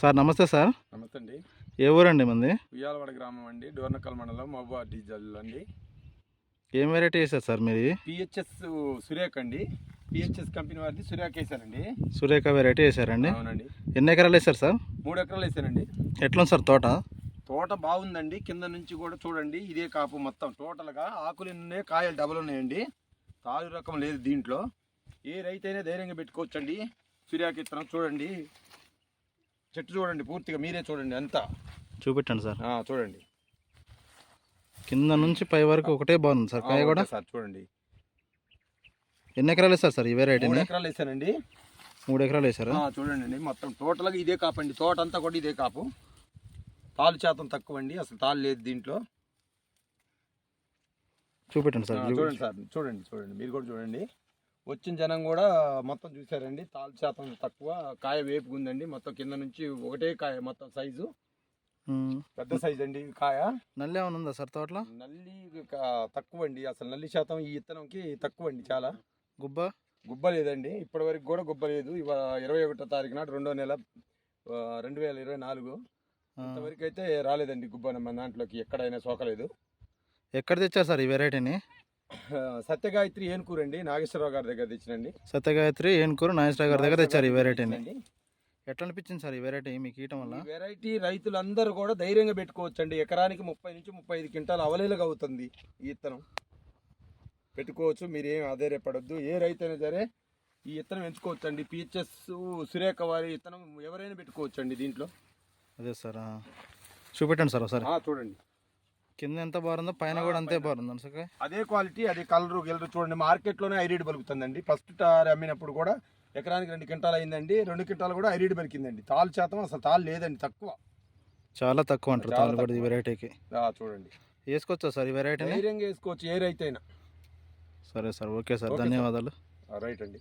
Sir నమస్తే sir. నమస్తే అండి ఏ ఊరండి మంది ఉయ్యాలవాడ గ్రామం అండి. డోర్నకల్ మండలం మహబూబా డీజల్ అండి. ఏం వెరైటీ వేసారు సార్ మీది? పిహెచ్ఎస్ సురేఖ అండి. పిహెచ్ఎస్ కంపెనీ వారిది సురేఖ వేసానండి సురేఖ వెరైటీ వేసారండి అవునండి. ఎన్ని ఎకరాలు వేసారు సార్? మూడు ఎకరాలు వేసానండి ఎట్లుంది సార్ తోట? తోట బాగుందండి. కింద నుంచి కూడా చూడండి. ఇదే కాపు మొత్తం టోటల్గా ఆకులు ఉన్నాయి కాయలు డబల్ ఉన్నాయండి. తాలు రకం లేదు దీంట్లో. ఏ రైతు అయినా ధైర్యంగా పెట్టుకోవచ్చండి. సూర్యాకి ఇత్తనం చూడండి. చెట్టు చూడండి పూర్తిగా మీరే చూడండి అంతా. చూపెట్టండి సార్. చూడండి. కింద నుంచి పై వరకు ఒకటే బాగుంది సార్ కాయ కూడా? సార్ చూడండి. ఎన్ని ఎకరాలు వేస్తారు సార్ ఈ మూడు వెరైటీని ఎకరాలు వేసానండి మూడు ఎకరాలు వేసారా చూడండి అండి మొత్తం టోటల్గా ఇదే కాపు అండి. తోట అంతా కూడా ఇదే కాపు. తాలు శాతం తక్కువ అండి అసలు తాలు లేదు దీంట్లో. చూపెట్టండి సార్ చూడండి సార్ చూడండి చూడండి మీరు కూడా చూడండి. వచ్చిన జనం కూడా మొత్తం చూసారండి తాలు శాతం తక్కువ కాయ వేపుకుందండి. మొత్తం కింద నుంచి ఒకటే కాయ మొత్తం సైజు. పెద్ద సైజు అండి కాయ. నల్లి ఏమైనా ఉందా సార్ తోటలో? నల్లి తక్కువ అండి అసలు నల్లి శాతం ఈ ఇత్తనంకి తక్కువ అండి చాలా. గుబ్బ? గుబ్బ లేదండి. ఇప్పటి వరకు కూడా గుబ్బ లేదు. ఇవాళ ఇరవై ఒకటో తారీఖు నాడు రెండో నెల రెండు వేల ఇరవై నాలుగు. ఇంతవరకు అయితే రాలేదండి గుబ్బ మన దాంట్లోకి. ఎక్కడైనా సోకలేదు. ఎక్కడ తెచ్చారు సార్ ఈ వెరైటీని సత్యగాయత్రి ఏనుకూరు అండి నాగేశ్వరరావు గారి దగ్గర తెచ్చినండి. సత్యగాయత్రి ఏనుకూరు నాగేశ్వర గారి దగ్గర తెచ్చారు ఈ వెరైటీని. ఎట్లా అనిపించింది సార్ ఈ వెరైటీ మీకు ఇయటం వల్ల? వెరైటీ రైతులందరూ కూడా ధైర్యంగా పెట్టుకోవచ్చండి. ఎకరానికి ముప్పై నుంచి ముప్పై ఐదు క్వింటాలు అవలేలుగా అవుతుంది ఈ ఇత్తనం. పెట్టుకోవచ్చు మీరు ఏం ఆధారపడద్దు ఏ రైతు అయినా సరే ఈ ఇత్తనం ఎంచుకోవచ్చండి. పిహెచ్ఎస్ సురేఖ వారి ఇత్తనం ఎవరైనా పెట్టుకోవచ్చండి దీంట్లో. అదే సార్. చూపెట్టండి సార్ ఒకసారి. చూడండి. కింద ఎంత బాగుందో పైన కూడా అంతే బాగుంది సార్. అదే క్వాలిటీ అదే కలరు గిలరు చూడండి. మార్కెట్లోనే ఐరీడ్ పలుకుతుందండి ఫస్ట్ టార్ అమ్మినప్పుడు కూడా ఎకరానికి రెండు క్వింటాలు అయిందండి. రెండు క్వింటాలు కూడా ఐరీడ్ పలికిందండి తాలు శాతం అసలు తాలు లేదండి తక్కువ. చాలా తక్కువ అంటారు తాళ్ళు కూడా ఈ. వెరైటీకి చూడండి. వేసుకోవచ్చా సార్ ఈ ధైర్యంగా వేసుకోవచ్చు ఏ రైతు అయినా. సరే సార్ ఓకే సార్. ధన్యవాదాలు. రైట్ అండి.